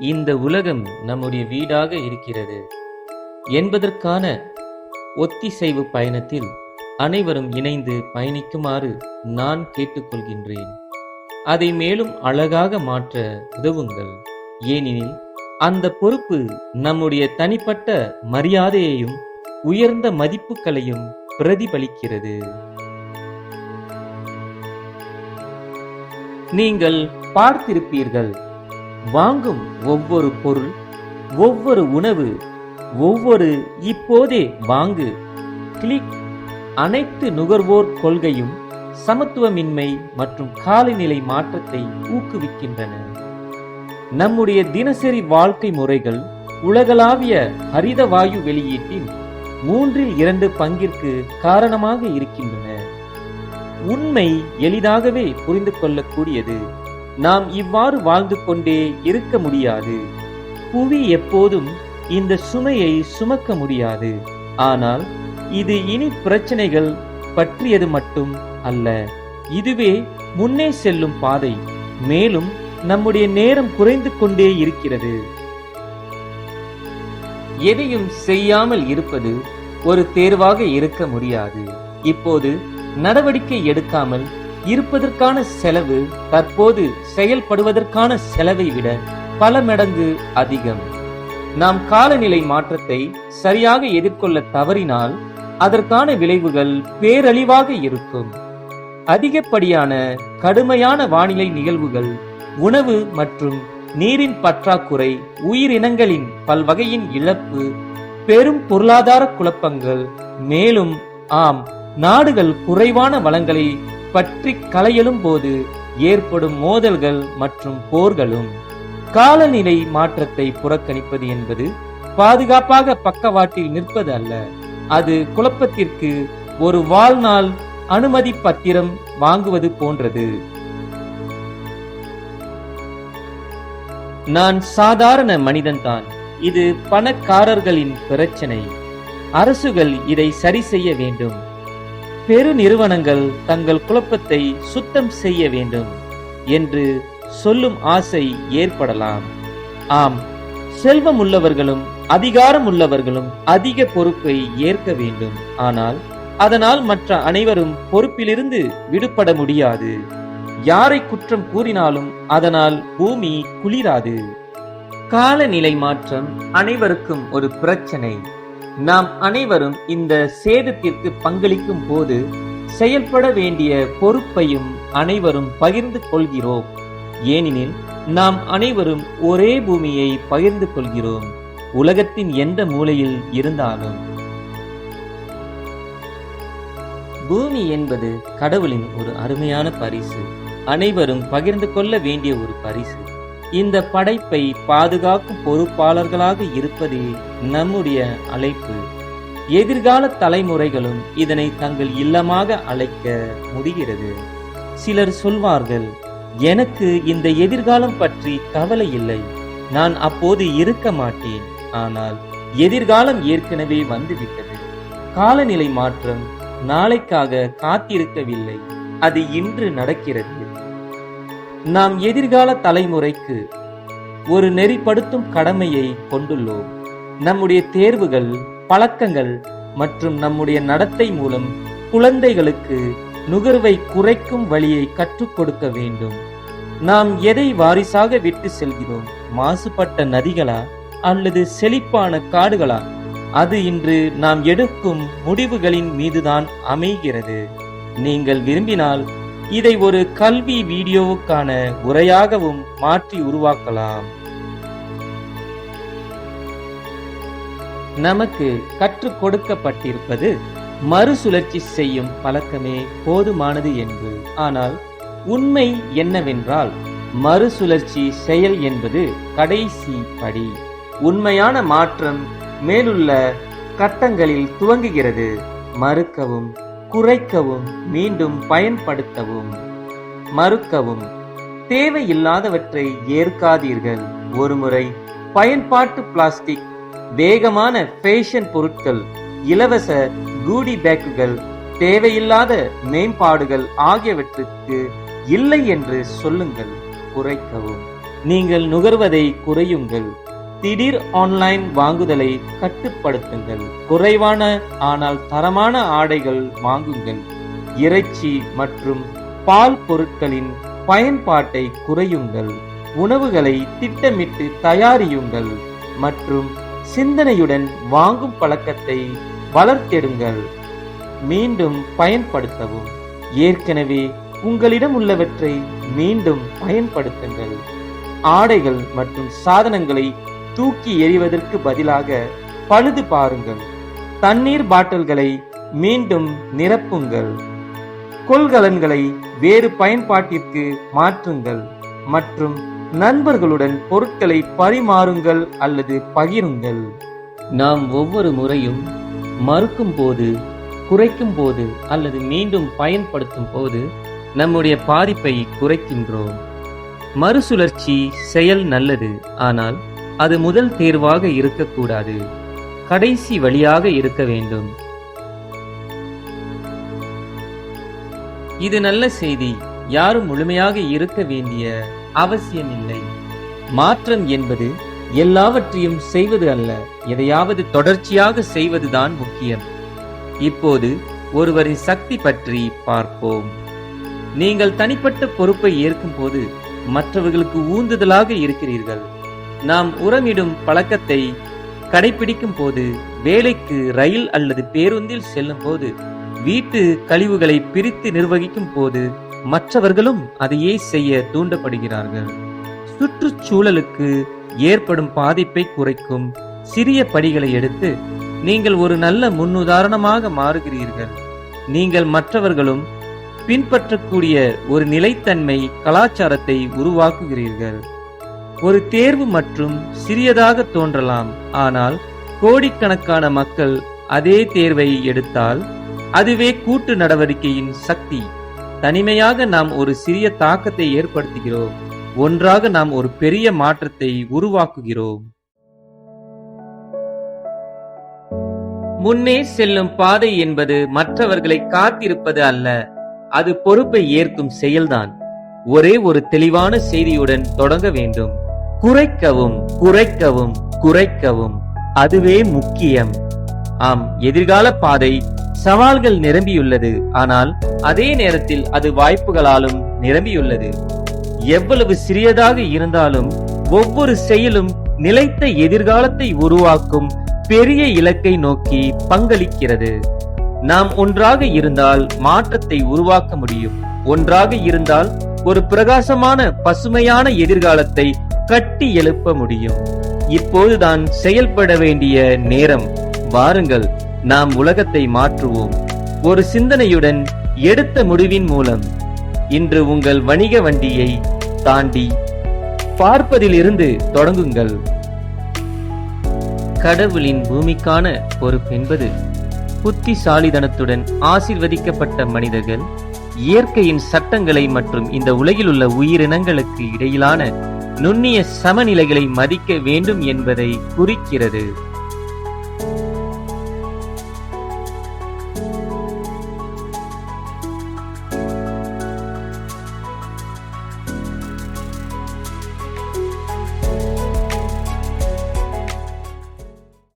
இந்த உலகம் நம்முடைய வீடாக இருக்கிறது. என்பதற்கான ஒத்திசைவு பயணத்தில் அனைவரும் இணைந்து பயணிக்குமாறு நான் கேட்டுக்கொள்கின்றேன். அதை மேலும் அழகாக மாற்ற உதவுங்கள். ஏனெனில் அந்த பொறுப்பு நம்முடைய தனிப்பட்ட மரியாதையையும் உயர்ந்த மதிப்புகளையும் பிரதிபலிக்கிறது. நீங்கள் பார்த்திருப்பீர்கள் வாங்கும் ஒவ்வொரு பொருள் ஒவ்வொரு உணவு ஒவ்வொரு இப்போதே வாங்கு. கிளிக். அனைத்து நுகர்வோர் கொள்கையும் சமத்துவமின்மை மற்றும் காலநிலை மாற்றத்தை ஊக்குவிக்கின்றன. நம்முடைய தினசரி வாழ்க்கை முறைகள் உலகளாவிய ஹரித வாயு வெளியீட்டின் மூன்றில் இரண்டு பங்கிற்கு காரணமாக இருக்கின்றன. உண்மை எளிதாகவே புரிந்து கொள்ளக்கூடியது. நாம் இவ்வாறு வாழ்ந்து கொண்டே இருக்க முடியாது. புவி எப்போதும் இந்த சுமையை சுமக்க முடியாது. ஆனால் இது இனி பிரச்சனைகள் பற்றியது மட்டும் அல்ல. இதுவே முன்னே செல்லும் பாதை. மேலும் நம்முடைய நேரம் குறைந்து கொண்டே இருக்கிறது. எதையும் செய்யாமல் இருப்பது ஒரு தேர்வாக இருக்க முடியாது. இப்போது நடவடிக்கை எடுக்காமல் இருப்பதற்கான செலவு தற்போது செயல்படுவதற்கான செலவை விட பல மடங்கு அதிகம். நாம் காலநிலை மாற்றத்தை சரியாக எதிர்கொள்ள தவறினால் அதற்கான விளைவுகள் பேரழிவாக இருக்கும். அதிகப்படியான கடுமையான வானிலை நிகழ்வுகள் உணவு மற்றும் நீரின் பற்றாக்குறை உயிரினங்களின் பல்வகையின் இழப்பு பெரும் பொருளாதார குழப்பங்கள் மேலும் ஆம் நாடுகள் குறைவான வளங்களை பற்றி களையலும் போது ஏற்படும் மோதல்கள் மற்றும் போர்களும். காலநிலை மாற்றத்தை புறக்கணிப்பது என்பது பாதுகாப்பாக பக்கவாட்டில் நிற்பது அல்ல. அது குழப்பத்திற்கு ஒரு வாழ்நாள் அனுமதி பத்திரம் வாங்குவது போன்றது. நான் சாதாரண மனிதன்தான் இது பணக்காரர்களின் பிரச்சனை. அரசுகள் இதை சரி செய்ய வேண்டும். பெரு நிறுவனங்கள் தங்கள் குழப்பத்தை சுத்தம் செய்ய வேண்டும் என்று சொல்லும் ஆசை ஏற்படலாம். ஆம் செல்வம் உள்ளவர்களும் அதிகாரம் உள்ளவர்களும் அதிக பொறுப்பை ஏற்க வேண்டும். ஆனால் அதனால் மற்ற அனைவரும் பொறுப்பிலிருந்து விடுபட முடியாது. யாரை குற்றம் கூறினாலும் அதனால் பூமி குளிராது. காலநிலை மாற்றம் அனைவருக்கும் ஒரு பிரச்சனை. நாம் அனைவரும் இந்த சேதத்திற்கு பங்களிக்கும் போது செயல்பட வேண்டிய பொறுப்பையும் அனைவரும் பகிர்ந்து கொள்கிறோம். ஏனெனில் நாம் அனைவரும் ஒரே பூமியை பகிர்ந்து கொள்கிறோம். உலகத்தின் எந்த மூலையில் இருந்தாலும். பூமி என்பது கடவுளின் ஒரு அருமையான பரிசு. அனைவரும் பகிர்ந்து கொள்ள வேண்டிய ஒரு பரிசு. இந்த படைப்பை பாதுகாக்கும் பொறுப்பாளர்களாக இருப்பது நம்முடைய அழைப்பு. எதிர்கால தலைமுறைகளும் இதனை தங்கள் இல்லமாக அழைக்க முடிகிறது. சிலர் சொல்வார்கள் எனக்கு இந்த எதிர்காலம் பற்றி கவலை இல்லை. நான் அப்போது இருக்க மாட்டேன். ஆனால் எதிர்காலம் ஏற்கனவே வந்துவிட்டது. காலநிலை மாற்றம் நாளைக்காக காத்திருக்கவில்லை. அது இன்று நடக்கிறது. நாம் எதிர்கால தலைமுறைக்கு ஒரு நெறிப்படுத்தும் கடமையை கொண்டுள்ளோம். நம்முடைய தேர்வுகள் பழக்கங்கள் மற்றும் நம்முடைய நடத்தை மூலம் குழந்தைகளுக்கு நுகர்வை குறைக்கும் வழியை கற்றுக் கொடுக்க வேண்டும். நாம் எதை வாரிசாக விட்டு செல்கிறோம்? மாசுபட்ட நதிகளா அல்லது செழிப்பான காடுகளா? அது இன்று நாம் எடுக்கும் முடிவுகளின் மீதுதான் அமைகிறது. நீங்கள் விரும்பினால் இதை ஒரு கல்வி வீடியோவுக்கான உரையாகவும் மாற்றி உருவாக்கலாம். நமக்கு கற்றுக் கொடுக்கப்பட்டிருப்பது மறுசுழற்சி செய்யும் பழக்கமே போதுமானது என்று. ஆனால் உண்மை என்னவென்றால் மறுசுழற்சி செயல் என்பது கடைசி படி. உண்மையான மாற்றம் மேலுள்ள கட்டங்களில் துவங்குகிறது. மறுக்கவும் குறைக்கவும் மீண்டும் பயன்படுத்தவும் மறுக்கவும். தேவையில்லாதவற்றை ஏற்காதீர்கள். ஒருமுறை பயன்பாட்டு பிளாஸ்டிக் வேகமான ஃபேஷன் பொருட்கள் இலவச கூடி பேக்குகள் தேவையில்லாத மேம்பாடுகள் ஆகியவற்றுக்கு இல்லை என்று சொல்லுங்கள். குறைக்கவும். நீங்கள் நுகர்வதை குறையுங்கள். திடீர் ஆன்லைன் வாங்குதலை கட்டுப்படுத்துங்கள். குறைவான ஆனால் தரமான ஆடைகள் வாங்குங்கள். இறைச்சி மற்றும் பால் பொருட்களின் பயன்பாட்டை குறையுங்கள். உணவுகளை திட்டமிட்டு தயாரியுங்கள் மற்றும் சிந்தனையுடன் வாங்கும் பழக்கத்தை வளர்த்தெடுங்கள். மீண்டும் பயன்படுத்தவும். ஏற்கனவே உங்களிடம் உள்ளவற்றை மீண்டும் பயன்படுத்துங்கள். ஆடைகள் மற்றும் சாதனங்களை தூக்கி எறிவதற்கு பதிலாக பழுது பாருங்கள். தண்ணீர் பாட்டில்களை மீண்டும் நிரப்புங்கள். கொள்கலன்களை வேறு பயன்பாட்டிற்கு மாற்றுங்கள் மற்றும் நண்பர்களுடன் பொருட்களை பரிமாறுங்கள் அல்லது பகிருங்கள். நாம் ஒவ்வொரு முறையும் மறுக்கும் போது குறைக்கும் போது அல்லது மீண்டும் பயன்படுத்தும் போது நம்முடைய பாதிப்பை குறைக்கின்றோம். மறுசுழற்சி செயல் நல்லது ஆனால் அது முதல் தேர்வாக இருக்கக்கூடாது. கடைசி வழியாக இருக்க வேண்டும். இது நல்ல செய்தி. யாரும் முழுமையாக இருக்க வேண்டிய அவசியமில்லை. மாற்றம் என்பது எல்லாவற்றையும் செய்வது அல்ல. எதையாவது தொடர்ச்சியாக செய்வதுதான் முக்கியம். இப்போது ஒருவரின் சக்தி பற்றி பார்ப்போம். நீங்கள் தனிப்பட்ட பொறுப்பை ஏற்கும் போது மற்றவர்களுக்கு ஊந்துதலாக இருக்கிறீர்கள். நாம் உரமிடும் பழக்கத்தை கடைபிடிக்கும் போது வேலைக்கு ரயில் அல்லது பேருந்தில் செல்லும் போது வீட்டு கழிவுகளை பிரித்து நிர்வகிக்கும் போது மற்றவர்களும் அதையே செய்ய தூண்டப்படுகிறார்கள். சுற்றுச்சூழலுக்கு ஏற்படும் பாதிப்பை குறைக்கும் சிறிய படிகளை எடுத்து நீங்கள் ஒரு நல்ல முன்னுதாரணமாக மாறுகிறீர்கள். நீங்கள் மற்றவர்களும் பின்பற்றக்கூடிய ஒரு நிலைத்தன்மை கலாச்சாரத்தை உருவாக்குகிறீர்கள். ஒரு தேர்வு மற்றும் சிறியதாக தோன்றலாம். ஆனால் கோடிக்கணக்கான மக்கள் அதே தேர்வை எடுத்தால் அதுவே கூட்டு நடவடிக்கையின் சக்தி. தனிமையாக நாம் ஒரு சிறிய தாக்கத்தை ஏற்படுத்துகிறோம். ஒன்றாக நாம் ஒரு பெரிய மாற்றத்தை உருவாக்குகிறோம். முன்னே செல்லும் பாதை என்பது மற்றவர்களை காத்திருப்பது அல்ல அது பொறுப்பை ஏற்கும் செயல்தான். ஒரே ஒரு தெளிவான செய்தியுடன் தொடங்க வேண்டும். குறைக்கவும் குறைக்கவும் குறைக்கவும். அதுவே முக்கியம். ஆம் எதிர்கால பாதை சவால்கள் நிரம்பியுள்ளது. ஆனால் அதே நேரத்தில் அது வாய்ப்புகளாலும் நிரம்பியுள்ளது. எவ்வளவு சிறியதாக இருந்தாலும் ஒவ்வொரு செயலும் நிலைத்த எதிர்காலத்தை உருவாக்கும் பெரிய இலக்கை நோக்கி பங்களிக்கிறது. நாம் ஒன்றாக இருந்தால் மாற்றத்தை உருவாக்க முடியும். ஒன்றாக இருந்தால் ஒரு பிரகாசமான பசுமையான எதிர்காலத்தை கட்டி எழுப்ப முடியும். இப்போதுதான் செயல்பட வேண்டிய நேரம். வாருங்கள் நாம் உலகத்தை மாற்றுவோம். ஒரு சிந்தனையுடன் எடுத்த முடிவின் மூலம். இன்று உங்கள் வணிக வண்டியை தாண்டி பார்ப்பதிலிருந்து தொடங்குங்கள். கடவுளின் பூமிக்கான பொறுப்பு என்பது புத்திசாலிதனத்துடன் ஆசிர்வதிக்கப்பட்ட மனிதர்கள் இயற்கையின் சட்டங்களை மற்றும் இந்த உலகில் உள்ள உயிரினங்களுக்கு இடையிலான நுண்ணிய சமநிலைகளை மதிக்க வேண்டும் என்பதை குறிக்கிறது.